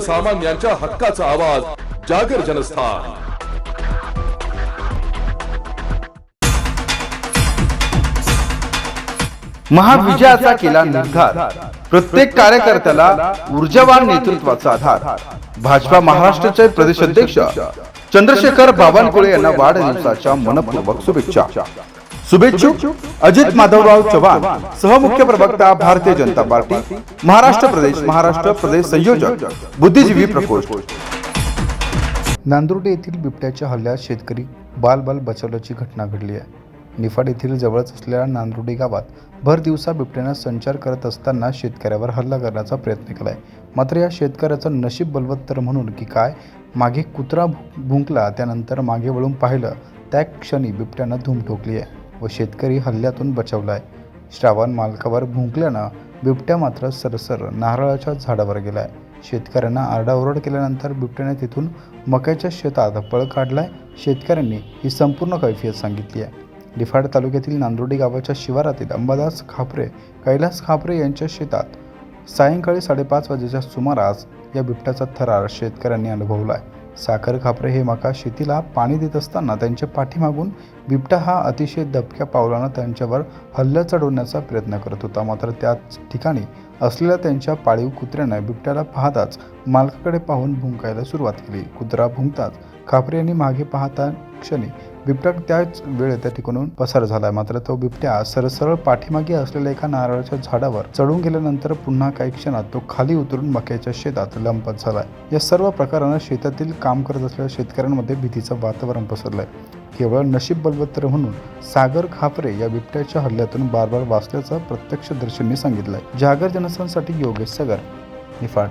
सर्वसामान्यांच्या हक्काचा आवाज जागर जनस्थान. महाविजयाचा केला निर्धार. प्रत्येक कार्यकर्त्याला ऊर्जावान नेतृत्वाचा आधार. भाजपा महाराष्ट्राचे प्रदेश अध्यक्ष चंद्रशेखर बावनकुळे यांना वाढदिवसाच्या मनपूर्वक शुभेच्छा. शुभेच्छुक अजित माधवराव चव्हाण सहमुख्य प्रवक्ता भारतीय जनता पार्टी महाराष्ट्र प्रदेश महाराष्ट्र प्रदेश संयोजक बुद्धिजीवी प्रकोष्ठ. नांदुर्डे येथील बिबट्याच्या हल्ल्यात शेतकरी बालबाल बचावल्याची घटना घडली आहे. निफाड येथील जवळच असलेल्या नांदुर्डी गावात भर दिवसा बिबट्यानं संचार करत असताना शेतकऱ्यावर हल्ला करण्याचा प्रयत्न केलाय. मात्र या शेतकऱ्याचं नशीब बलवत्तर म्हणून की काय मागे कुत्रा भुंकला त्यानंतर मागे वळून पाहिलं त्या क्षणी बिबट्यानं धूम ठोकली आहे. व शेतकरी हल्ल्यातून बचावला आहे श्रावण मालकावर भुंकल्यानं बिबट्या मात्र सरसर नारळाच्या झाडावर गेलाय. शेतकऱ्यांना आरडाओरड केल्यानंतर बिबट्याने तिथून मक्याच्या शेतात पळ काढलाय. शेतकऱ्यांनी ही संपूर्ण कैफियत सांगितली आहे. लिफाड तालुक्यातील नांदोडी गावाच्या शिवारातील अंबादास खापरे कैलास खापरे यांच्या शेतात सायंकाळी साडेपाच वाजेच्या सुमारास या बिबट्याचा थरार शेतकऱ्यांनी अनुभवला आहे साखर खापरे हे मका शेतीला पाणी देत असताना त्यांच्या पाठीमागून बिबटा हा अतिशय दबक्या पावलानं त्यांच्यावर हल्ला चढवण्याचा प्रयत्न करत होता. मात्र त्याच ठिकाणी असलेल्या त्यांच्या पाळीव कुत्र्यानं बिबट्याला पाहताच मालकाकडे पाहून भुंकायला सुरुवात केली. कुत्रा भुंकताच खापरे यांनी मागे पाहता क्षणी बिबट्या त्याच वेळेत त्या ठिकाणून पसार झाला मात्र तो बिबट्या सरसरळ पाठीमागे असलेल्या एका नारळाच्या झाडावर चढून गेल्यानंतर पुन्हा काही क्षणात तो खाली उतरून मक्याच्या शेतात लंपत झालाय. या सर्व प्रकारानं शेतातील काम करत असलेल्या शेतकऱ्यांमध्ये भीतीचं वातावरण पसरलंय. केवळ नशीब बलवत्तर म्हणून सागर खापरे या बिबट्याच्या हल्ल्यातून बार बार वाचल्याचं प्रत्यक्षदर्शींनी सांगितलंय. जागर जनस्थानसाठी योगेश सगर निफाड.